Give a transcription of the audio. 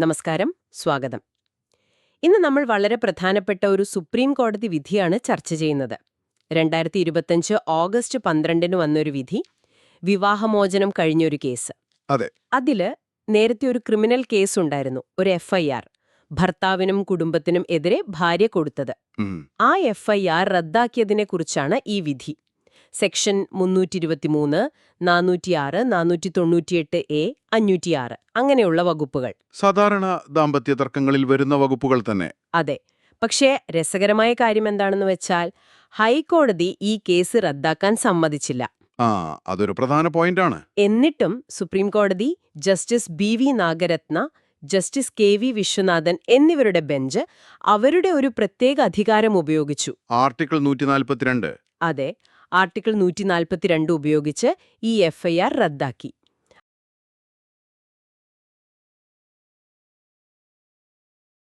നമസ്കാരം സ്വാഗതം. ഇന്ന് നമ്മൾ വളരെ പ്രധാനപ്പെട്ട ഒരു സുപ്രീം കോടതി വിധിയാണ് ചർച്ച ചെയ്യുന്നത്. രണ്ടായിരത്തി ഇരുപത്തഞ്ച് ഓഗസ്റ്റ് പന്ത്രണ്ടിന് വന്നൊരു വിധി വിവാഹമോചനം കഴിഞ്ഞൊരു കേസ്. അതെ. അതിൽ നേരത്തെ ഒരു ക്രിമിനൽ കേസ് ഉണ്ടായിരുന്നു ഒരു എഫ്ഐആർ ഭർത്താവിനും കുടുംബത്തിനും എതിരെ ഭാര്യ കൊടുത്തത്. ആ എഫ്ഐആർ റദ്ദാക്കിയതിനെക്കുറിച്ചാണ് ഈ വിധി. സെക്ഷൻ മുന്നൂറ്റി ഇരുപത്തിമൂന്ന് നാനൂറ്റിയാറ് നാനൂറ്റി തൊണ്ണൂറ്റിയെട്ട് എ അഞ്ഞൂറ്റിയാറ്. അങ്ങനെയുള്ള വകുപ്പുകൾ. സാധാരണ ദാമ്പത്യ തർക്കങ്ങളിൽ വരുന്ന വകുപ്പുകൾ തന്നെ. അതെ. പക്ഷേ രസകരമായ കാര്യം എന്താണെന്ന് വെച്ചാൽ ഹൈക്കോടതി ഈ കേസ് റദ്ദാക്കാൻ സമ്മതിച്ചില്ല. ആ അതൊരു പ്രധാന പോയിന്റാണ്. എന്നിട്ടും സുപ്രീം കോടതി justice B V Nagarathna justice K V Viswanathan എന്നിവരുടെ ബെഞ്ച് അവരുടെ ഒരു പ്രത്യേക അധികാരം ഉപയോഗിച്ചു. ആർട്ടിക്കിൾ നൂറ്റി അതെ. ആർട്ടിക്കിൾ നൂറ്റി ഉപയോഗിച്ച് ഈ എഫ്ഐആർ റദ്ദാക്കി.